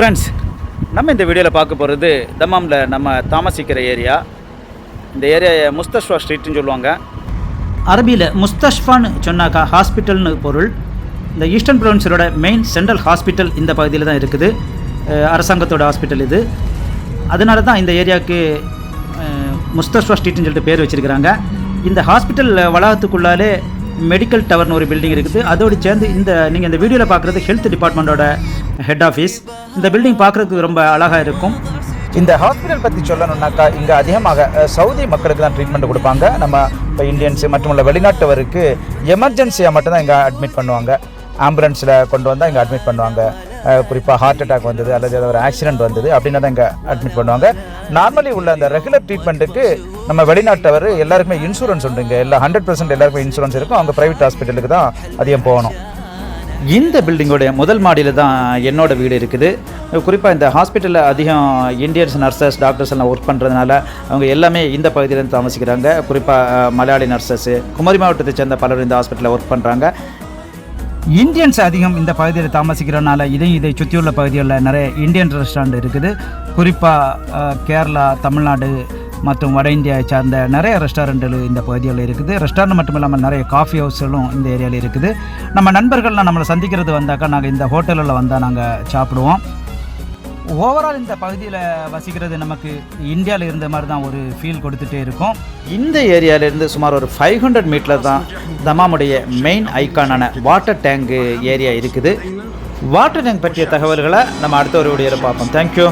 Friends நம்ம இந்த வீடியோவில் பார்க்க போகிறது தம்மாமில் நம்ம தாமசிக்கிற ஏரியா. இந்த ஏரியா முஸ்தஷ்வா ஸ்ட்ரீட்னு சொல்லுவாங்க. அரபியில் முஸ்தஷ்வான்னு சொன்னாக்கா ஹாஸ்பிட்டல்னு பொருள். இந்த ஈஸ்டர்ன் ப்ரொவின்ஸரோட மெயின் சென்ட்ரல் ஹாஸ்பிட்டல் இந்த பகுதியில் தான் இருக்குது. அரசாங்கத்தோட ஹாஸ்பிட்டல் இது. அதனால தான் இந்த ஏரியாவுக்கு முஸ்தஷ்வா ஸ்ட்ரீட்னு சொல்லிட்டு பேர் வச்சிருக்கிறாங்க. இந்த ஹாஸ்பிட்டல் வளாகத்துக்குள்ளாலே மெடிக்கல் டவர்னு ஒரு பில்டிங் இருக்குது. அதோடு சேர்ந்து இந்த நீங்கள் இந்த வீடியோவில் பார்க்குறது ஹெல்த் டிபார்ட்மெண்ட்டோட ஹெட் ஆஃபீஸ் இந்த பில்டிங் பார்க்குறதுக்கு ரொம்ப அழகாக இருக்கும். இந்த ஹாஸ்பிட்டல் பற்றி சொல்லணும்னாக்கா இங்கே அதிகமாக சவுதி மக்களுக்கு தான் ட்ரீட்மெண்ட் கொடுப்பாங்க. நம்ம இப்போ இந்தியன்ஸு மற்றும் உள்ள வெளிநாட்டவருக்கு எமர்ஜென்சியாக மட்டும்தான் இங்கே அட்மிட் பண்ணுவாங்க. ஆம்புலன்ஸில் கொண்டு வந்தால் இங்கே அட்மிட் பண்ணுவாங்க. குறிப்பாக ஹார்ட் அட்டாக் வந்தது அல்லது ஏதாவது ஒரு ஆக்சிடென்ட் வந்தது அப்படின்னா தான் இங்கே அட்மிட் பண்ணுவாங்க. நார்மலி உள்ள அந்த ரெகுலர் ட்ரீட்மெண்ட்டுக்கு நம்ம வெளிநாட்டவர் எல்லாருக்குமே இன்சூரன்ஸ் உண்டுங்க எல்லா ஹண்ட்ரட் பர்சன்ட் எல்லாருக்குமே இன்சூரன்ஸ் இருக்கும். அவங்க ப்ரைவேட் ஹாஸ்பிட்டலுக்கு தான் அதிகம் போகணும். இந்த பில்டிங்கோடைய முதல் மாடியில் தான் என்னோட வீடு இருக்குது. குறிப்பாக இந்த ஹாஸ்பிட்டலில் அதிகம் இந்தியன்ஸ் நர்சஸ் டாக்டர்ஸ் எல்லாம் ஒர்க் பண்ணுறதுனால அவங்க எல்லாமே இந்த பகுதியிலேருந்து தாமசிக்கிறாங்க. குறிப்பாக மலையாளி நர்சஸ்ஸு குமரி மாவட்டத்தை சேர்ந்த பலரும் இந்த ஹாஸ்பிட்டலில் ஒர்க் பண்ணுறாங்க இந்தியன்ஸ் அதிகம் இந்த பகுதியில் தாமசிக்கிறனால இதையும் இதை சுற்றியுள்ள பகுதிகளில் நிறைய இந்தியன் ரெஸ்டாரண்ட் இருக்குது. குறிப்பாக கேரளா தமிழ்நாடு மற்றும் வட இந்தியாவை சார்ந்த நிறைய ரெஸ்டாரண்ட்டுகள் இந்த பகுதியில் இருக்குது. ரெஸ்டாரண்ட் மட்டும் இல்லாமல் நிறைய காஃபி ஹவுஸ்களும் இந்த ஏரியாவில் இருக்குது. நம்ம நண்பர்கள்லாம் நம்மளை சந்திக்கிறது வந்தாக்கா நாங்கள் இந்த ஹோட்டலில் வந்தால் நாங்கள் சாப்பிடுவோம். ஓவரால் இந்த பகுதியில் வசிக்கிறது நமக்கு இந்தியாவில் இருந்த மாதிரி தான் ஒரு ஃபீல் கொடுத்துட்டே இருக்கும். இந்த ஏரியாவிலேருந்து சுமார் ஒரு ஃபைவ் ஹண்ட்ரட் மீட்டர் தான் தமாமுடைய மெயின் ஐக்கானான வாட்டர் டேங்கு ஏரியா இருக்குது. வாட்டர் டேங்க் பற்றிய தகவல்களை நம்ம அடுத்த ஒரு வீடியோவில் பார்ப்போம். தேங்க்யூ